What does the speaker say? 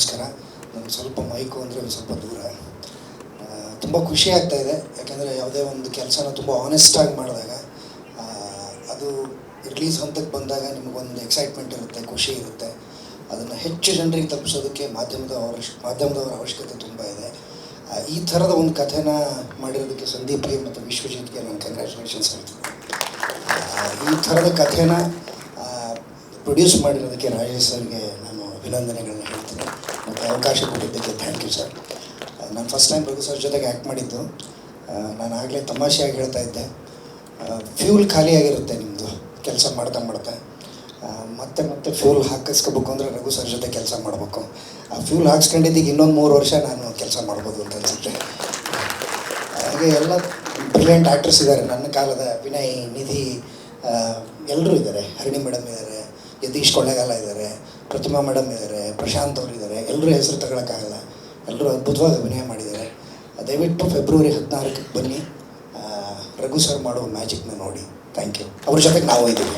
ನಮಸ್ಕಾರ. ನಮ್ಗೆ ಸ್ವಲ್ಪ ಮೈಕು ಅಂದರೆ ಸ್ವಲ್ಪ ದೂರ. ತುಂಬ ಖುಷಿ ಆಗ್ತಾ ಇದೆ. ಯಾಕೆಂದರೆ ಯಾವುದೇ ಒಂದು ಕೆಲಸನ ತುಂಬ ಆನೆಸ್ಟಾಗಿ ಮಾಡಿದಾಗ ಅದು ರಿಲೀಸ್ ಹಂತಕ್ಕೆ ಬಂದಾಗ ನಿಮಗೊಂದು ಎಕ್ಸೈಟ್ಮೆಂಟ್ ಇರುತ್ತೆ, ಖುಷಿ ಇರುತ್ತೆ. ಅದನ್ನು ಹೆಚ್ಚು ಜನರಿಗೆ ತಲುಪಿಸೋದಕ್ಕೆ ಮಾಧ್ಯಮದ ಅವಶ್ಯ ಮಾಧ್ಯಮದವರ ಅವಶ್ಯಕತೆ ತುಂಬ ಇದೆ. ಈ ಥರದ ಒಂದು ಕಥೆನ ಮಾಡಿರೋದಕ್ಕೆ ಸಂದೀಪ್ಗೆ ಮತ್ತು ವಿಶ್ವಜಿತ್ಗೆ ನಾನು ಕಂಗ್ರ್ಯಾಚುಲೇಷನ್ಸ್ ಹೇಳ್ತೀನಿ. ಈ ಥರದ ಕಥೆನ ಪ್ರೊಡ್ಯೂಸ್ ಮಾಡಿರೋದಕ್ಕೆ ರಾಜೇಶ್ ಸರ್ಗೆ ನಾನು ಅಭಿನಂದನೆಗಳನ್ನ ಹೇಳ್ತೀನಿ. ಮತ್ತು ಅವಕಾಶ ಕೊಟ್ಟಿದ್ದಕ್ಕೆ ಥ್ಯಾಂಕ್ ಯು ಸರ್ ನಾನು ಫಸ್ಟ್ ಟೈಮ್ ರಘು ಸರ್ ಜೊತೆಗೆ ಆ್ಯಕ್ಟ್ ಮಾಡಿದ್ದು. ನಾನು ಆಗಲೇ ತಮಾಷೆಯಾಗಿ ಹೇಳ್ತಾ ಇದ್ದೆ. ಫ್ಯೂಲ್ ಖಾಲಿಯಾಗಿರುತ್ತೆ ನಿಮ್ಮದು ಕೆಲಸ ಮಾಡ್ತಾ ಮಾಡ್ತಾ. ಮತ್ತೆ ಮತ್ತೆ ಫ್ಯೂಲ್ ಹಾಕಿಸ್ಕೋಬೇಕು ಅಂದರೆ ರಘು ಸರ್ ಜೊತೆ ಕೆಲಸ ಮಾಡಬೇಕು. ಆ ಫ್ಯೂಲ್ ಹಾಕ್ಸ್ಕೊಂಡಿದ್ದೀಗ ಇನ್ನೊಂದು ಮೂರು ವರ್ಷ ನಾನು ಕೆಲಸ ಮಾಡ್ಬೋದು ಅಂತ ಅನಿಸುತ್ತೆ. ಹಾಗೆ ಎಲ್ಲ ಬ್ರಿಲಿಯಂಟ್ ಆ್ಯಕ್ಟರ್ಸ್ ಇದ್ದಾರೆ. ನನ್ನ ಕಾಲದ ವಿನಯ್, ನಿಧಿ ಎಲ್ಲರೂ ಇದ್ದಾರೆ. ಹರಿಣಿ ಮೇಡಮ್ ಇದ್ದಾರೆ. ಯತೀಶ್ ಕೊಳ್ಳೇಗಾಲ ಇದ್ದಾರೆ, ಪ್ರತಿಮಾ ಮೇಡಮ್ ಇದ್ದಾರೆ, ಪ್ರಶಾಂತ್ ಅವರು ಇದ್ದಾರೆ ಎಲ್ಲರೂ ಹೆಸರು ತಗೊಳಕ್ಕಾಗಲ್ಲ. ಎಲ್ಲರೂ ಅದ್ಭುತವಾಗಿ ಅಭಿನಯ ಮಾಡಿದ್ದಾರೆ. ದಯವಿಟ್ಟು ಫೆಬ್ರವರಿ ಹದಿನಾಲ್ಕಕ್ಕೆ ಬನ್ನಿ. ರಘು ಸರ್ ಮಾಡೋ ಮ್ಯಾಜಿಕ್ನ ನೋಡಿ. ಥ್ಯಾಂಕ್ ಯು ಅವ್ರ ಜೊತೆಗೆ ನಾವು ಇದ್ದೀವಿ